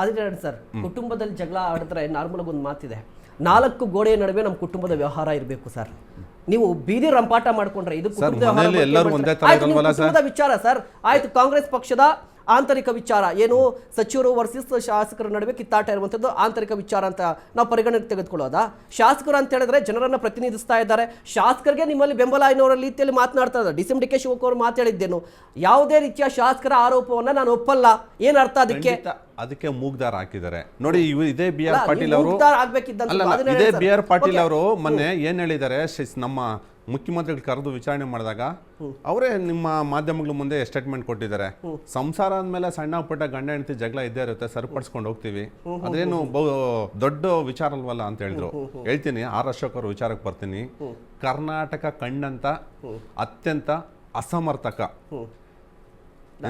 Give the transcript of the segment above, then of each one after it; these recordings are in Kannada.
ಆದ್ರೆ ಸರ್. ಕುಟುಂಬದಲ್ಲಿ ಜಗಳ ಆಡಿದ್ರೆ ನಾರ್ಮಲ್ ಒಂದು ಮಾತಿದೆ. ನಾಲ್ಕು ಗೋಡೆಯ ನಡುವೆ ನಮ್ಮ ಕುಟುಂಬದ ವ್ಯವಹಾರ ಇರಬೇಕು ಸರ್. ನೀವು ಬೀದಿ ರಂಪಾಟ ಮಾಡ್ಕೊಂಡ್ರೆ ಇದು? ಕುಟುಂಬದ ವಿಚಾರ ಸರ್. ಆಯ್ತು ಕಾಂಗ್ರೆಸ್ ಪಕ್ಷದ ಆಂತರಿಕ ವಿಚಾರ ಏನು ಸಚಿವರು ವರ್ಸಸ್ ಶಾಸಕರ ನಡುವೆ ಕಿತ್ತಾಟ ಇರುವಂಥದ್ದು ಆಂತರಿಕ ವಿಚಾರ ಅಂತ ನಾವು ಪರಿಗಣನೆಗೆ ತೆಗೆದುಕೊಳ್ಳೋದಾ? ಶಾಸಕರು ಅಂತ ಹೇಳಿದ್ರೆ ಜನರನ್ನು ಪ್ರತಿನಿಧಿಸ್ತಾ ಇದ್ದಾರೆ. ಶಾಸಕರಿಗೆ ನಿಮ್ಮಲ್ಲಿ ಬೆಂಬಲ ಎನ್ನುವ ರೀತಿಯಲ್ಲಿ ಮಾತನಾಡ್ತಾ ಇದ್ದಾರೆ. D C M D K Shivakumar ಮಾತಾಡಿದ್ದೇನು ಯಾವುದೇ ರೀತಿಯ ಶಾಸಕರ ಆರೋಪವನ್ನ ನಾನು ಒಪ್ಪಲ್ಲ. ಏನು ಅರ್ಥ ಅದಕ್ಕೆ? ಅದಕ್ಕೆ ಮೂಗ್ದಾರ ಹಾಕಿದ್ದಾರೆ. ನೋಡಿ ಇವು ಇದೇ ಬಿ ಆರ್ ಪಾಟೀಲ್ ಅವರು ಇದೇ ಬಿ ಆರ್ ಪಾಟೀಲ್. ಅವರು ಮೊನ್ನೆ ಏನ್ ಹೇಳಿದ್ದಾರೆ ನಮ್ಮ ಮುಖ್ಯಮಂತ್ರಿಗಳು ಕರೆದು ವಿಚಾರಣೆ ಮಾಡಿದಾಗ ಅವರೇ ನಿಮ್ಮ ಮಾಧ್ಯಮಗಳ ಮುಂದೆ ಸ್ಟೇಟ್ಮೆಂಟ್ ಕೊಟ್ಟಿದ್ದಾರೆ. ಸಂಸಾರ ಅಂದ್ಮೇಲೆ ಸಣ್ಣ ಪುಟ್ಟ ಗಂಡ ಹೆಂಡತಿ ಜಗಳ ಇದ್ದೇ ಇರುತ್ತೆ ಸರಿಪಡಿಸ್ಕೊಂಡು ಹೋಗ್ತೀವಿ. ಅದೇನು ಬಹು ದೊಡ್ಡ ವಿಚಾರ ಅಲ್ವಲ್ಲ ಅಂತ ಹೇಳಿದ್ರು. ಹೇಳ್ತೀನಿ ಆರ್ ಅಶೋಕ್ ಅವ್ರ ವಿಚಾರಕ್ಕೆ ಬರ್ತೀನಿ. ಕರ್ನಾಟಕ ಕಂಡಂತ ಅತ್ಯಂತ ಅಸಮರ್ಥಕ.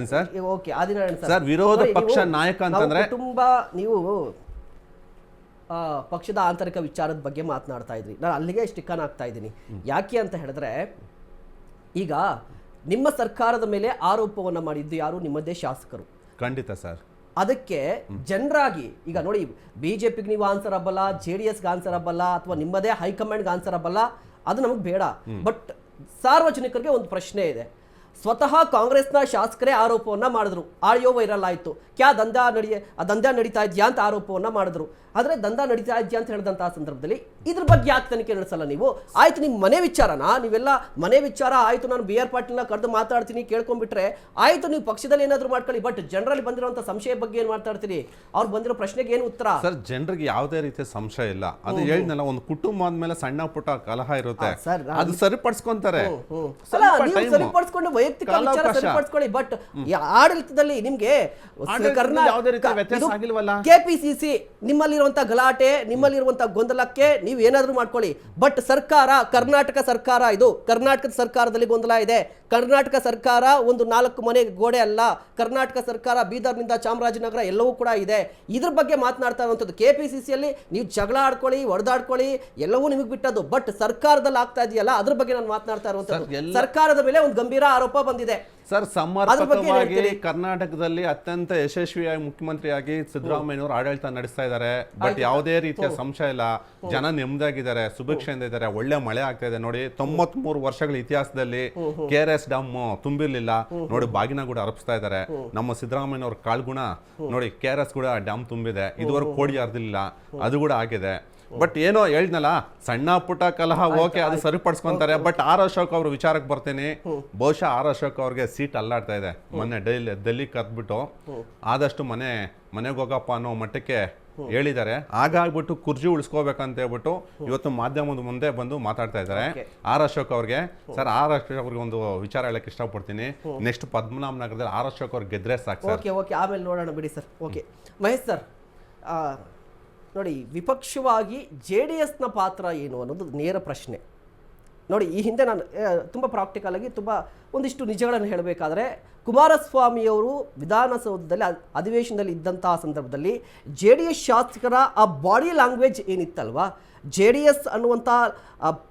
ಸರ್? ವಿರೋಧ ಪಕ್ಷ ನಾಯಕ ಅಂತಂದ್ರೆ- ತುಂಬಾ ನೀವು ಪಕ್ಷದ ಆಂತರಿಕ ವಿಚಾರದ ಬಗ್ಗೆ ಮಾತನಾಡ್ತಾ ಇದ್ರಿ. ನಾನು ಅಲ್ಲಿಗೆ ಸ್ಟಿಕ್ಕನ್ ಆಗ್ತಾ ಇದ್ದೀನಿ. ಯಾಕೆ ಅಂತ ಹೇಳಿದ್ರೆ ಈಗ ನಿಮ್ಮ ಸರ್ಕಾರದ ಮೇಲೆ ಆರೋಪವನ್ನ ಮಾಡಿದ್ದು ಯಾರು? ನಿಮ್ಮದೇ ಶಾಸಕರು. ಖಂಡಿತ ಸರ್. ಅದಕ್ಕೆ ಜನರಾಗಿ ಈಗ ನೋಡಿ ಬಿಜೆಪಿಗೆ ನೀವು ಆನ್ಸರ್ ಆಗಲ್ಲ ಜೆ ಡಿ ಎಸ್ಗೆ ಆನ್ಸರ್ ಆಗಲ್ಲ ಅಥವಾ ನಿಮ್ಮದೇ ಹೈಕಮಾಂಡ್ಗೆ ಆನ್ಸರ್ ಆಗಲ್ಲ ಅದು ನಮಗೆ ಬೇಡ. ಬಟ್ ಸಾರ್ವಜನಿಕರಿಗೆ ಒಂದು ಪ್ರಶ್ನೆ ಇದೆ. ಸ್ವತಃ ಕಾಂಗ್ರೆಸ್ನ ಶಾಸಕರೇ ಆರೋಪವನ್ನ ಮಾಡಿದ್ರು. ಆಡಿಯೋ ವೈರಲ್ ಆಯಿತು. ಕ್ಯಾ ದಂಧ ನಡೆಯ ದಂಧಾ ನಡೀತಾ ಇದೆಯಾ ಅಂತ ಆರೋಪವನ್ನ ಮಾಡಿದ್ರು. ಆದರೆ ದಂಧ ನಡೀತಾ ಇದೆಯಾ ಅಂತ ಹೇಳಿದಂತಹ ಸಂದರ್ಭದಲ್ಲಿ ಇದ್ರ ಬಗ್ಗೆ ಯಾಕೆ ತನಿಖೆ ನಡೆಸಲ್ಲ ನೀವು? ಆಯ್ತು ನಿಮ್ಮ ಮನೆ ವಿಚಾರನ? ನೀವೆಲ್ಲ ಮನೆ ವಿಚಾರ ಆಯಿತು ನಾನು ಬಿ ಆರ್ ಪಾಟೀಲ್ನ ಕರೆದು ಮಾತಾಡ್ತೀನಿ ಕೇಳ್ಕೊಂಡ್ಬಿಟ್ರೆ ಆಯಿತು ನೀವು ಪಕ್ಷದಲ್ಲಿ ಏನಾದರೂ ಮಾಡ್ಕೊಳ್ಳಿ. ಬಟ್ ಜನರಲ್ಲಿ ಬಂದಿರುವಂಥ ಸಂಶಯ ಬಗ್ಗೆ ಏನು ಮಾತಾಡ್ತೀರಿ? ಅವ್ರು ಬಂದಿರೋ ಪ್ರಶ್ನೆಗೆ ಏನು ಉತ್ತರ? ಸರ್ ಜನರಿಗೆ ಯಾವುದೇ ರೀತಿಯ ಸಂಶಯ ಇಲ್ಲ. ಅದು ಹೇಳಿದ್ನಲ್ಲ ಒಂದು ಕುಟುಂಬ ಆದ್ಮೇಲೆ ಸಣ್ಣ ಪುಟ್ಟ ಕಲಹ ಇರುತ್ತೆ. ಅದು ಸರಿಪಡಿಸ್ಕೊಂತಾರೆ. ಸರಿಪಡಿಸ್ಕೊಂಡು ವೈಯಕ್ತಿಕ ವಿಚಾರ ಸರಿಪಡಿಸ್ಕೊಳ್ಳಿ ಬಟ್ ಆಡಳಿತದಲ್ಲಿ ನಿಮ್ಗೆ? ಕೆಪಿಸಿಸಿ ನಿಮ್ಮಲ್ಲಿರುವಂತ ಗಲಾಟೆ ನಿಮ್ಮಲ್ಲಿರುವಂತ ಗೊಂದಲಕ್ಕೆ ನೀವು ಏನಾದ್ರೂ ಮಾಡ್ಕೊಳ್ಳಿ. ಬಟ್ ಸರ್ಕಾರ ಕರ್ನಾಟಕ ಸರ್ಕಾರ ಇದು ಕರ್ನಾಟಕದ ಸರ್ಕಾರದಲ್ಲಿ ಗೊಂದಲ ಇದೆ. ಕರ್ನಾಟಕ ಸರ್ಕಾರ ಒಂದು ನಾಲ್ಕು ಮನೆ ಗೋಡೆ ಅಲ್ಲ. ಕರ್ನಾಟಕ ಸರ್ಕಾರ ಬೀದರ್ನಿಂದ ಚಾಮರಾಜನಗರ ಎಲ್ಲವೂ ಕೂಡ ಇದೆ. ಇದ್ರ ಬಗ್ಗೆ ಮಾತನಾಡ್ತಾ ಇರುವಂಥದ್ದು ಕೆ ಪಿ ಸಿ ಸಿಯಲ್ಲಿ ನೀವು ಜಗಳ ಆಡ್ಕೊಳ್ಳಿ ಹೊಡೆದಾಡ್ಕೊಳ್ಳಿ ಎಲ್ಲವೂ ನಿಮಗೆ ಬಿಟ್ಟದ್ದು. ಬಟ್ ಸರ್ಕಾರದಲ್ಲಿ ಆಗ್ತಾ ಇದೆಯಲ್ಲ ಅದ್ರ ಬಗ್ಗೆ ನಾನು ಮಾತನಾಡ್ತಾ ಇರುವಂಥದ್ದು ಸರ್ಕಾರದ ಮೇಲೆ ಒಂದು ಗಂಭೀರ ಆರೋಪ ಬಂದಿದೆ. ಸರ್ ಸಮರ್ಪಕವಾಗಿ ಕರ್ನಾಟಕದಲ್ಲಿ ಅತ್ಯಂತ ಯಶಸ್ವಿಯಾಗಿ ಮುಖ್ಯಮಂತ್ರಿಯಾಗಿ ಸಿದ್ದರಾಮಯ್ಯನವರು ಆಡಳಿತ ನಡೆಸ್ತಾ ಇದ್ದಾರೆ. ಬಟ್ ಯಾವುದೇ ರೀತಿಯ ಸಂಶಯ ಇಲ್ಲ. ಜನ ನೆಮ್ಮದಾಗಿದ್ದಾರೆ ಸುಭಿಕ್ಷೆಯಿಂದ ಇದ್ದಾರೆ ಒಳ್ಳೆ ಮಳೆ ಆಗ್ತಾ ಇದೆ. ನೋಡಿ ತೊಂಬತ್ ಮೂರು ವರ್ಷಗಳ ಇತಿಹಾಸದಲ್ಲಿ ಕೆ ಆರ್ ಎಸ್ ಡ್ಯಾಮ್ ತುಂಬಿರ್ಲಿಲ್ಲ. ನೋಡಿ ಬಾಗಿನ ಕೂಡ ಅರಪಿಸ್ತಾ ಇದ್ದಾರೆ. ನಮ್ಮ ಸಿದ್ದರಾಮಯ್ಯನವ್ರ ಕಾಳ್ಗುಣ ನೋಡಿ ಕೆ ಆರ್ ಎಸ್ ಕೂಡ ಡ್ಯಾಮ್ ತುಂಬಿದೆ. ಇದುವರೆಗೂ ಕೋಡಿ ಹರಿದಿಲ್ಲ ಅದು ಕೂಡ ಆಗಿದೆ. ಬಟ್ ಏನೋ ಹೇಳಿದ್ನಲ್ಲ ಸಣ್ಣ ಪುಟ್ಟ ಕಲಹ ಓಕೆ ಅದು ಸರಿಪಡಿಸ್ಕೊಂತಾರೆ. ಬಟ್ ಆರ್ ಅಶೋಕ್ ಅವ್ರ ವಿಚಾರಕ್ಕೆ ಬರ್ತೇನೆ. ಬಹುಶಃ ಆರ್ ಅಶೋಕ್ ಅವ್ರಿಗೆ ಸೀಟ್ ಅಲ್ಲಾಡ್ತಾ ಇದೆ. ಮೊನ್ನೆ ಡೈಲಿ ಡೆಲ್ಲಿ ಕದ್ಬಿಟ್ಟು ಆದಷ್ಟು ಮನೆ ಮನೆಗೆ ಹೋಗಪ್ಪ ಅನ್ನೋ ಮಟ್ಟಕ್ಕೆ ಹೇಳಿದ್ದಾರೆ. ಹಾಗಾಗ್ಬಿಟ್ಟು ಕುರ್ಜಿ ಉಳಿಸ್ಕೋಬೇಕಂತ ಹೇಳ್ಬಿಟ್ಟು ಇವತ್ತು ಮಾಧ್ಯಮದ ಮುಂದೆ ಬಂದು ಮಾತಾಡ್ತಾ ಇದ್ದಾರೆ. ಆರ್ ಅಶೋಕ್ ಅವ್ರಿಗೆ ಸರ್ ಆರ್ ಅಶೋಕ್ ಅವ್ರಿಗೆ ಒಂದು ವಿಚಾರ ಹೇಳಕ್ ಇಷ್ಟಪಡ್ತೀನಿ. ನೆಕ್ಸ್ಟ್ ಪದ್ಮನಾಭ ನಗರದಲ್ಲಿ ಆರ್ ಅಶೋಕ್ ಅವ್ರಿಗೆ ಗೆದ್ರೆ ಸಾಕು ಓಕೆ ಓಕೆ. ಆಮೇಲೆ ನೋಡೋಣ ಬಿಡಿ ಸರ್. ಓಕೆ. ಮಹೇಶ್ ಸರ್ ನೋಡಿ, ವಿಪಕ್ಷವಾಗಿ ಜೆ ಡಿ ಎಸ್ನ ಪಾತ್ರ ಏನು ಅನ್ನೋದು ನೇರ ಪ್ರಶ್ನೆ. ನೋಡಿ, ಈ ಹಿಂದೆ ನಾನು ತುಂಬ ಪ್ರಾಕ್ಟಿಕಲ್ ಆಗಿ ತುಂಬ ಒಂದಿಷ್ಟು ನಿಜಗಳನ್ನು ಹೇಳಬೇಕಾದ್ರೆ, ಕುಮಾರಸ್ವಾಮಿಯವರು ವಿಧಾನಸೌಧದಲ್ಲಿ ಅಧಿವೇಶನದಲ್ಲಿ ಇದ್ದಂತಹ ಸಂದರ್ಭದಲ್ಲಿ ಜೆ ಡಿ ಎಸ್ ಶಾಸಕರ ಆ ಬಾಡಿ ಲ್ಯಾಂಗ್ವೇಜ್ ಏನಿತ್ತಲ್ವಾ? ಜೆ ಡಿ ಎಸ್ ಅನ್ನುವಂಥ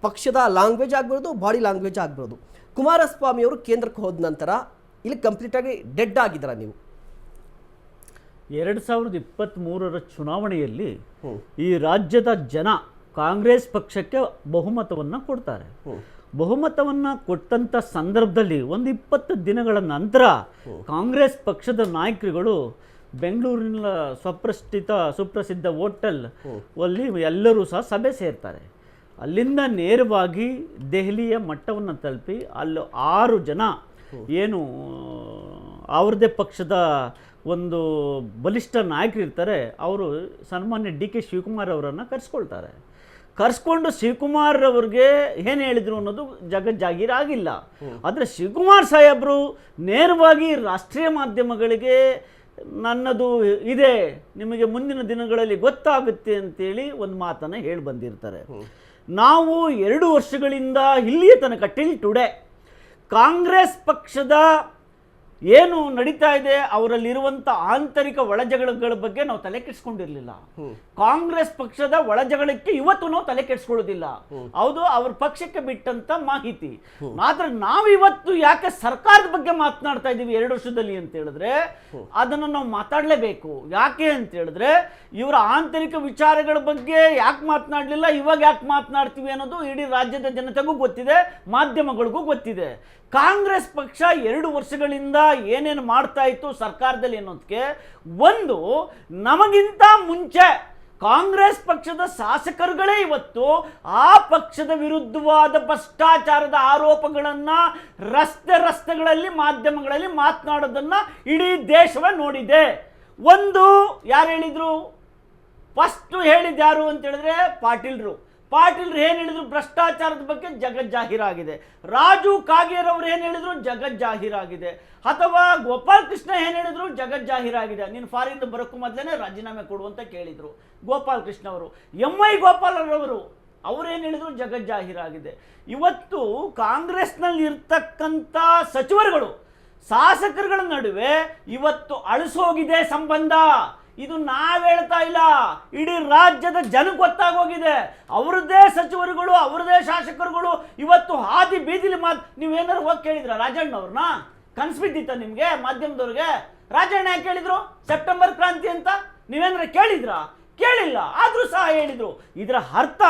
ಪಕ್ಷದ ಲ್ಯಾಂಗ್ವೇಜ್ ಆಗ್ಬೋದು ಬಾಡಿ ಲ್ಯಾಂಗ್ವೇಜ್ ಆಗ್ಬೋದು ಕುಮಾರಸ್ವಾಮಿಯವರು ಕೇಂದ್ರಕ್ಕೆ ಹೋದ ನಂತರ, ಇಲ್ಲಿ ಕಂಪ್ಲೀಟಾಗಿ ಡೆಡ್ ಆಗಿದ್ದೀರಾ ನೀವು? ಎರಡು ಸಾವಿರದ ಇಪ್ಪತ್ತ್ಮೂರರ ಚುನಾವಣೆಯಲ್ಲಿ ಈ ರಾಜ್ಯದ ಜನ ಕಾಂಗ್ರೆಸ್ ಪಕ್ಷಕ್ಕೆ ಬಹುಮತವನ್ನು ಕೊಡ್ತಾರೆ. ಬಹುಮತವನ್ನು ಕೊಟ್ಟಂಥ ಸಂದರ್ಭದಲ್ಲಿ ಒಂದು ಇಪ್ಪತ್ತು ದಿನಗಳ ನಂತರ ಕಾಂಗ್ರೆಸ್ ಪಕ್ಷದ ನಾಯಕರುಗಳು ಬೆಂಗಳೂರಿನ ಸ್ವಪ್ರಷ್ಠಿತ ಸುಪ್ರಸಿದ್ಧ ಹೋಟೆಲ್ ಅಲ್ಲಿ ಎಲ್ಲರೂ ಸಹ ಸಭೆ ಸೇರ್ತಾರೆ. ಅಲ್ಲಿಂದ ನೇರವಾಗಿ ದೆಹಲಿಯ ಮಟ್ಟವನ್ನು ತಲುಪಿ ಅಲ್ಲಿ ಆರು ಜನ ಏನು ಅವ್ರದ್ದೇ ಪಕ್ಷದ ಒಂದು ಬಲಿಷ್ಠ ನಾಯಕರಿರ್ತಾರೆ ಅವರು ಸನ್ಮಾನ್ಯ ಡಿ ಕೆ ಶಿವಕುಮಾರ್ ಅವರನ್ನು ಕರೆಸ್ಕೊಳ್ತಾರೆ. ಕರೆಸ್ಕೊಂಡು ಶಿವಕುಮಾರ್ ಅವ್ರಿಗೆ ಏನು ಹೇಳಿದ್ರು ಅನ್ನೋದು ಜಗ ಜಾಗೀರಾಗಿಲ್ಲ ಆದರೆ ಶಿವಕುಮಾರ್ ಸಾಹೇಬರು ನೇರವಾಗಿ ರಾಷ್ಟ್ರೀಯ ಮಾಧ್ಯಮಗಳಿಗೆ ನನ್ನದು ಇದೆ ನಿಮಗೆ ಮುಂದಿನ ದಿನಗಳಲ್ಲಿ ಗೊತ್ತಾಗುತ್ತೆ ಅಂತೇಳಿ ಒಂದು ಮಾತನ್ನು ಹೇಳಿ ಬಂದಿರ್ತಾರೆ. ನಾವು ಎರಡು ವರ್ಷಗಳಿಂದ ಇಲ್ಲಿಯ ತನಕ ಟಿಲ್ ಟುಡೇ ಕಾಂಗ್ರೆಸ್ ಪಕ್ಷದ ಏನು ನಡೀತಾ ಇದೆ ಅವರಲ್ಲಿರುವಂತ ಆಂತರಿಕ ಒಳಜಗಳಗಳ ಬಗ್ಗೆ ನಾವು ತಲೆ ಕೆಡಿಸ್ಕೊಂಡಿರ್ಲಿಲ್ಲ. ಕಾಂಗ್ರೆಸ್ ಪಕ್ಷದ ಒಳಜಗಳಕ್ಕೆ ಇವತ್ತು ನಾವು ತಲೆ ಕೆಡಿಸ್ಕೊಳ್ಳೋದಿಲ್ಲ. ಹೌದು ಅವ್ರ ಪಕ್ಷಕ್ಕೆ ಬಿಟ್ಟಂತ ಮಾಹಿತಿ. ಮಾತ್ರ ನಾವಿವತ್ತು ಯಾಕೆ ಸರ್ಕಾರದ ಬಗ್ಗೆ ಮಾತನಾಡ್ತಾ ಇದ್ದೀವಿ ಎರಡು ವರ್ಷದಲ್ಲಿ ಅಂತ ಹೇಳಿದ್ರೆ ಅದನ್ನು ನಾವು ಮಾತಾಡಲೇಬೇಕು. ಯಾಕೆ ಅಂತ ಹೇಳಿದ್ರೆ ಇವರ ಆಂತರಿಕ ವಿಚಾರಗಳ ಬಗ್ಗೆ ಯಾಕೆ ಮಾತನಾಡಲಿಲ್ಲ ಇವಾಗ ಯಾಕೆ ಮಾತನಾಡ್ತೀವಿ ಅನ್ನೋದು ಇಡೀ ರಾಜ್ಯದ ಜನತೆಗೂ ಗೊತ್ತಿದೆ ಮಾಧ್ಯಮಗಳಿಗೂ ಗೊತ್ತಿದೆ. ಕಾಂಗ್ರೆಸ್ ಪಕ್ಷ ಎರಡು ವರ್ಷಗಳಿಂದ ಏನೇನು ಮಾಡ್ತಾ ಇತ್ತು ಸರ್ಕಾರದಲ್ಲಿ ಅನ್ನೋದಕ್ಕೆ ಒಂದು, ನಮಗಿಂತ ಮುಂಚೆ ಕಾಂಗ್ರೆಸ್ ಪಕ್ಷದ ಶಾಸಕರುಗಳೇ ಇವತ್ತು ಆ ಪಕ್ಷದ ವಿರುದ್ಧವಾದ ಭ್ರಷ್ಟಾಚಾರದ ಆರೋಪಗಳನ್ನ ರಸ್ತೆ ರಸ್ತೆಗಳಲ್ಲಿ, ಮಾಧ್ಯಮಗಳಲ್ಲಿ ಮಾತನಾಡೋದನ್ನ ಇಡೀ ದೇಶವೇ ನೋಡಿದೆ. ಒಂದು ಯಾರು ಹೇಳಿದ್ರು? ಫಸ್ಟ್ ಹೇಳಿದ್ಯಾರು ಅಂತ ಹೇಳಿದ್ರೆ ಪಾಟೀಲ್ರು. ಪಾಟೀಲ್ರು ಏನು ಹೇಳಿದ್ರು? ಭ್ರಷ್ಟಾಚಾರದ ಬಗ್ಗೆ ಜಗಜ್ಜಾಹೀರಾಗಿದೆ. ರಾಜು ಕಾಗೇರ್ ಅವ್ರು ಏನು ಹೇಳಿದ್ರು? ಜಗಜ್ಜಾಹೀರಾಗಿದೆ. ಅಥವಾ ಗೋಪಾಲ್ ಕೃಷ್ಣ ಏನು ಹೇಳಿದ್ರು? ಜಗಜ್ಜಾಹೀರಾಗಿದೆ. ನೀನು ಫಾರಿನ್ ಬರೋಕ್ಕೂ ಮೊದಲೇ ರಾಜೀನಾಮೆ ಕೊಡು ಅಂತ ಕೇಳಿದ್ರು ಗೋಪಾಲ್ ಕೃಷ್ಣ ಅವರು. ಎಂ ಐ ಗೋಪಾಲರವರು ಅವರೇನು ಹೇಳಿದ್ರು? ಜಗಜ್ಜಾಹೀರಾಗಿದೆ. ಇವತ್ತು ಕಾಂಗ್ರೆಸ್ನಲ್ಲಿ ಇರ್ತಕ್ಕಂಥ ಸಚಿವರುಗಳು, ಶಾಸಕರುಗಳ ನಡುವೆ ಇವತ್ತು ಅಳಿಸೋಗಿದೆ ಸಂಬಂಧ. ಇದು ನಾವ್ ಹೇಳ್ತಾ ಇಲ್ಲ. ಇಡೀ ರಾಜ್ಯದ ಜನಕ್ಕೆ ಗೊತ್ತಾಗೋಗಿದೆ. ಅವ್ರದ್ದೇ ಸಚಿವರುಗಳು, ಅವ್ರದ್ದೇ ಶಾಸಕರುಗಳು ಇವತ್ತು ಹಾದಿ ಬೀದಿಲಿ ಮಾತ್ ನೀವೇನಾದ್ರು ಹೋಗಿ ಕೇಳಿದ್ರ ರಾಜಣ್ಣ ಅವ್ರನ್ನ? ಕನ್ಸ್ ಬಿದ್ದಿತ್ತ ನಿಮ್ಗೆ ಮಾಧ್ಯಮದವ್ರಿಗೆ? ರಾಜಣ್ಣ ಯಾಕೆ ಹೇಳಿದ್ರು? ಸೆಪ್ಟೆಂಬರ್ ಕ್ರಾಂತಿ ಅಂತ ನೀವೇನಾರ ಕೇಳಿದ್ರಾ? ಕೇಳಿಲ್ಲ, ಆದರೂ ಸಹ ಹೇಳಿದ್ರು. ಇದರ ಅರ್ಥ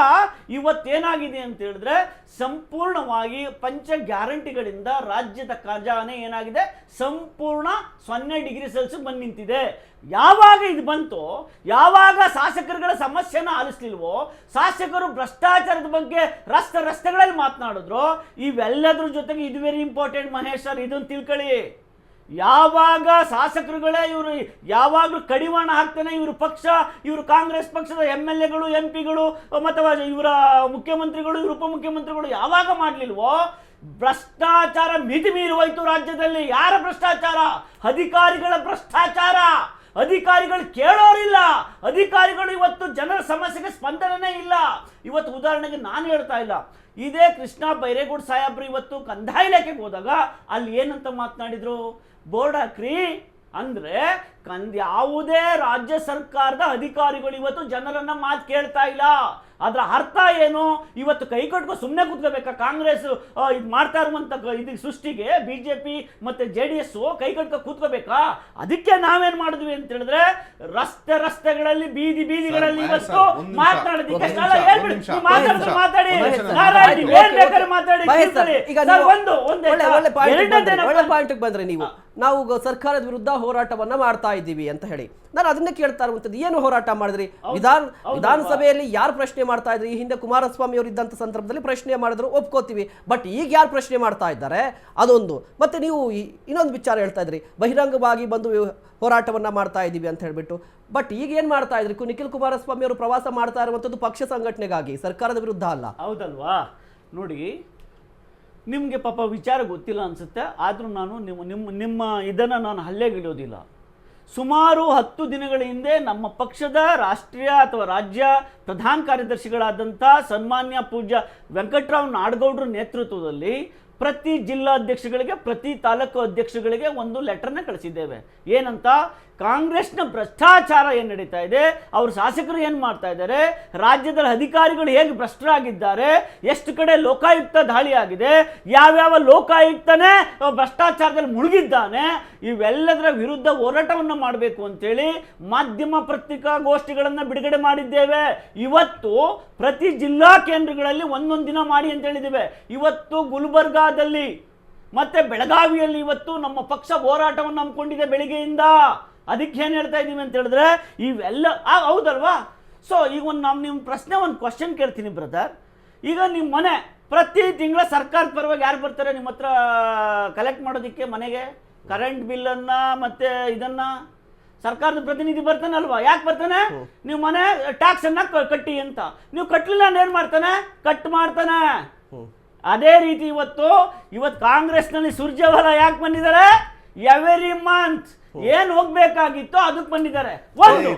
ಇವತ್ತೇನಾಗಿದೆ ಅಂತ ಹೇಳಿದ್ರೆ ಸಂಪೂರ್ಣವಾಗಿ ಪಂಚ ಗ್ಯಾರಂಟಿಗಳಿಂದ ರಾಜ್ಯದ ಖಜಾನೆ ಏನಾಗಿದೆ? ಸಂಪೂರ್ಣ ಸೊನ್ನೆ ಡಿಗ್ರಿ ಸೆಲ್ಸಿಯಸ್ ಬಂದು ನಿಂತಿದೆ. ಯಾವಾಗ ಇದು ಬಂತು? ಯಾವಾಗ ಶಾಸಕರುಗಳ ಸಮಸ್ಯೆನ ಆಲಿಸ್ಲಿಲ್ವೋ? ಶಾಸಕರು ಭ್ರಷ್ಟಾಚಾರದ ಬಗ್ಗೆ ರಸ್ತೆ ರಸ್ತೆಗಳಲ್ಲಿ ಮಾತನಾಡಿದ್ರು. ಇವೆಲ್ಲದ್ರ ಜೊತೆಗೆ ಇದು ವೆರಿ ಇಂಪಾರ್ಟೆಂಟ್ ಮಹೇಶ್ ಸರ್ ಇದನ್ನು ತಿಳ್ಕೊಳ್ಳಿ ಯಾವಾಗ ಶಾಸಕರುಗಳೇ ಇವರು ಯಾವಾಗಲೂ ಕಡಿವಾಣ ಹಾಕ್ತಾನೆ ಇವರು ಪಕ್ಷ, ಇವರು ಕಾಂಗ್ರೆಸ್ ಪಕ್ಷದ ಎಂ ಎಲ್ ಎಗಳು, ಎಂ ಪಿಗಳು ಅಥವಾ ಇವರ ಮುಖ್ಯಮಂತ್ರಿಗಳು, ಇವರು ಉಪಮುಖ್ಯಮಂತ್ರಿಗಳು ಯಾವಾಗ ಮಾಡಲಿಲ್ವೋ? ಭ್ರಷ್ಟಾಚಾರ ಮಿತಿ ಮೀರಿ ಹೋಯ್ತು ರಾಜ್ಯದಲ್ಲಿ. ಯಾರ ಭ್ರಷ್ಟಾಚಾರ? ಅಧಿಕಾರಿಗಳ ಭ್ರಷ್ಟಾಚಾರ. ಅಧಿಕಾರಿಗಳು ಕೇಳೋರಿಲ್ಲ. ಅಧಿಕಾರಿಗಳು ಇವತ್ತು ಜನರ ಸಮಸ್ಯೆಗೆ ಸ್ಪಂದನೇ ಇಲ್ಲ. ಇವತ್ತು ಉದಾಹರಣೆಗೆ ನಾನು ಹೇಳ್ತಾ ಇಲ್ಲ. ಇದೇ ಕೃಷ್ಣ ಬೈರೇಗೌಡ ಸಾಹೇಬ್ರು ಇವತ್ತು ಕಂದಾಯ ಇಲಾಖೆಗೆ ಹೋದಾಗ ಅಲ್ಲಿ ಏನಂತ ಮಾತನಾಡಿದ್ರು? ಬೋರ್ಡ್ ಹಾಕ್ರಿ ಅಂದ್ರೆ ಕಂದ್ ಯಾವುದೇ ರಾಜ್ಯ ಸರ್ಕಾರದ ಅಧಿಕಾರಿಗಳು ಇವತ್ತು ಜನರನ್ನ ಮಾತು ಕೇಳ್ತಾ ಇಲ್ಲ. ಅದರ ಅರ್ಥ ಏನು? ಇವತ್ತು ಕೈ ಕಟ್ಕೊ ಸುಮ್ಮನೆ ಕೂತ್ಕೋಬೇಕಾ? ಕಾಂಗ್ರೆಸ್ ಇದು ಮಾಡ್ತಾ ಇರುವಂತ ಇದು ಸೃಷ್ಟಿಗೆ ಬಿಜೆಪಿ ಮತ್ತೆ ಜೆ ಡಿ ಎಸ್ ಕೈ ಕಟ್ಕೊ ಕೂತ್ಕೋಬೇಕಾ? ಅದಕ್ಕೆ ನಾವೇನ್ ಮಾಡಿದ್ವಿ ಅಂತ ಹೇಳಿದ್ರೆ ರಸ್ತೆ ರಸ್ತೆಗಳಲ್ಲಿ ಬೀದಿ ಬೀದಿಗಳಲ್ಲಿ ಇವತ್ತು. ಮಾತನಾಡೋದಕ್ಕೆ ಸ್ಥಳ ಹೇಳ್ಬಿಡಿ. ಮಾತಾಡಿದ್ರೆ ಮಾತಾಡಿ. ಏನ್ ಬೇಕಾದ್ರೆ ಮಾತಾಡಿ ಒಂದು ಒಂದೇ ಒಳ್ಳೆ ಪಾಯಿಂಟ್ ಬಂದ್ರೆ ನೀವು. ನಾವು ಸರ್ಕಾರದ ವಿರುದ್ಧ ಹೋರಾಟವನ್ನ ಮಾಡ್ತಾ ಇದ್ದೀವಿ ಅಂತ ಹೇಳಿ. ನಾನು ಅದನ್ನೇ ಕೇಳ್ತಾ ಇರುವಂತದ್ದು ಏನು ಹೋರಾಟ ಮಾಡಿದ್ರಿ? ವಿಧಾನ? ವಿಧಾನಸಭೆಯಲ್ಲಿ ಯಾರು ಪ್ರಶ್ನೆ ಮಾಡ್ತಾ ಇದ್ರಿ? ಈ ಹಿಂದೆ ಕುಮಾರಸ್ವಾಮಿ ಅವರು ಇದ್ದಂತ ಸಂದರ್ಭದಲ್ಲಿ ಪ್ರಶ್ನೆ ಮಾಡಿದ್ರು ಒಪ್ಕೋತೀವಿ. ಬಟ್ ಈಗ ಯಾರು ಪ್ರಶ್ನೆ ಮಾಡ್ತಾ ಇದ್ದಾರೆ? ಅದೊಂದು. ಮತ್ತೆ ನೀವು ಇನ್ನೊಂದು ವಿಚಾರ ಹೇಳ್ತಾ ಇದ್ರಿ. ಬಹಿರಂಗವಾಗಿ ಬಂದು ಹೋರಾಟವನ್ನ ಮಾಡ್ತಾ ಇದ್ದೀವಿ ಅಂತ ಹೇಳ್ಬಿಟ್ಟು. ಬಟ್ ಈಗ ಏನ್ ಮಾಡ್ತಾ ಇದ್ರಿ? ನಿಖಿಲ್ ಕುಮಾರಸ್ವಾಮಿ ಅವರು ಪ್ರವಾಸ ಮಾಡ್ತಾ ಇರುವಂಥದ್ದು ಪಕ್ಷ ಸಂಘಟನೆಗಾಗಿ ಸರ್ಕಾರದ ವಿರುದ್ಧ ಅಲ್ಲ. ಹೌದಲ್ವಾ? ನೋಡಿ ನಿಮಗೆ ಪಾಪ ವಿಚಾರ ಗೊತ್ತಿಲ್ಲ ಅನ್ಸುತ್ತೆ. ಆದರೂ ನಾನು ನಿಮ್ಮ ನಿಮ್ಮ ನಿಮ್ಮ ಇದನ್ನು ನಾನು ಹಲ್ಲೆಗಿಡೋದಿಲ್ಲ ಸುಮಾರು ಹತ್ತು ದಿನಗಳ ಹಿಂದೆ ನಮ್ಮ ಪಕ್ಷದ ರಾಷ್ಟ್ರೀಯ ಅಥವಾ ರಾಜ್ಯ ಪ್ರಧಾನ ಕಾರ್ಯದರ್ಶಿಗಳಾದಂಥ ಸನ್ಮಾನ್ಯ ಪೂಜ್ಯ ವೆಂಕಟರಾವ್ ನಾಡಗೌಡರ ನೇತೃತ್ವದಲ್ಲಿ ಪ್ರತಿ ಜಿಲ್ಲಾಧ್ಯಕ್ಷಗಳಿಗೆ, ಪ್ರತಿ ತಾಲೂಕು ಅಧ್ಯಕ್ಷಗಳಿಗೆ ಒಂದು ಲೆಟರ್ನ ಕಳಿಸಿದ್ದೇವೆ. ಏನಂತ? ಕಾಂಗ್ರೆಸ್ನ ಭ್ರಷ್ಟಾಚಾರ ಏನು ನಡೀತಾ ಇದೆ? ಅವ್ರ ಶಾಸಕರು ಏನು ಮಾಡ್ತಾ ಇದ್ದಾರೆ? ರಾಜ್ಯದ ಅಧಿಕಾರಿಗಳು ಹೇಗೆ ಭ್ರಷ್ಟರಾಗಿದ್ದಾರೆ? ಎಷ್ಟು ಕಡೆ ಲೋಕಾಯುಕ್ತ ದಾಳಿ ಆಗಿದೆ ಯಾವ್ಯಾವ ಲೋಕಾಯುಕ್ತನೇ ಭ್ರಷ್ಟಾಚಾರದಲ್ಲಿ ಮುಳುಗಿದ್ದಾನೆ? ಇವೆಲ್ಲದರ ವಿರುದ್ಧ ಹೋರಾಟವನ್ನು ಮಾಡಬೇಕು ಅಂತೇಳಿ ಮಾಧ್ಯಮ ಪತ್ರಿಕಾಗೋಷ್ಠಿಗಳನ್ನು ಬಿಡುಗಡೆ ಮಾಡಿದ್ದೇವೆ. ಇವತ್ತು ಪ್ರತಿ ಜಿಲ್ಲಾ ಕೇಂದ್ರಗಳಲ್ಲಿ ಒಂದೊಂದು ದಿನ ಮಾಡಿ ಅಂತ ಹೇಳಿದ್ದೇವೆ. ಇವತ್ತು ಗುಲ್ಬರ್ಗಾದಲ್ಲಿ ಮತ್ತೆ ಬೆಳಗಾವಿಯಲ್ಲಿ ಇವತ್ತು ನಮ್ಮ ಪಕ್ಷ ಹೋರಾಟವನ್ನು ಹಮ್ಮಿಕೊಂಡಿದೆ ಬೆಳಿಗ್ಗೆಯಿಂದ. ಅದಕ್ಕೆ ಏನು ಹೇಳ್ತಾ ಇದ್ದೀವಿ ಅಂತ ಹೇಳಿದ್ರೆ ಇವೆಲ್ಲ ಆ, ಹೌದಲ್ವಾ? ಸೊ ಈಗ ಒಂದು ನಾವು ನಿಮ್ಮ ಪ್ರಶ್ನೆ ಒಂದು ಕ್ವಶನ್ ಕೇಳ್ತೀನಿ ಬ್ರದರ್ ಈಗ ನಿಮ್ಮ ಮನೆ ಪ್ರತಿ ತಿಂಗಳ ಸರ್ಕಾರದ ಪರವಾಗಿ ಯಾರು ಬರ್ತಾರೆ ನಿಮ್ಮ ಹತ್ರ ಕಲೆಕ್ಟ್ ಮಾಡೋದಕ್ಕೆ ಮನೆಗೆ? ಕರೆಂಟ್ ಬಿಲ್ಲನ್ನು ಮತ್ತು ಇದನ್ನು? ಸರ್ಕಾರದ ಪ್ರತಿನಿಧಿ ಬರ್ತಾನೆ ಅಲ್ವಾ? ಯಾಕೆ ಬರ್ತಾನೆ? ನೀವು ಮನೆ ಟ್ಯಾಕ್ಸ್ ಅನ್ನ ಕಟ್ಟಿ ಅಂತ. ನೀವು ಕಟ್ಟಲಿಲ್ಲ ಏನ್ ಮಾಡ್ತಾನೆ? ಕಟ್ ಮಾಡ್ತಾನೆ. ಅದೇ ರೀತಿ ಇವತ್ತು ಇವತ್ತು ಕಾಂಗ್ರೆಸ್ನಲ್ಲಿ ಸುರ್ಜೇವಾಲಾ ಯಾಕೆ ಬಂದಿದ್ದಾರೆ? ಎವರಿ ಮಂತ್ ಏನ್ ಹೋಗ್ಬೇಕಾಗಿತ್ತು ಅದಕ್ಕೆ ಬಂದಿದ್ದಾರೆ. ಒಂದು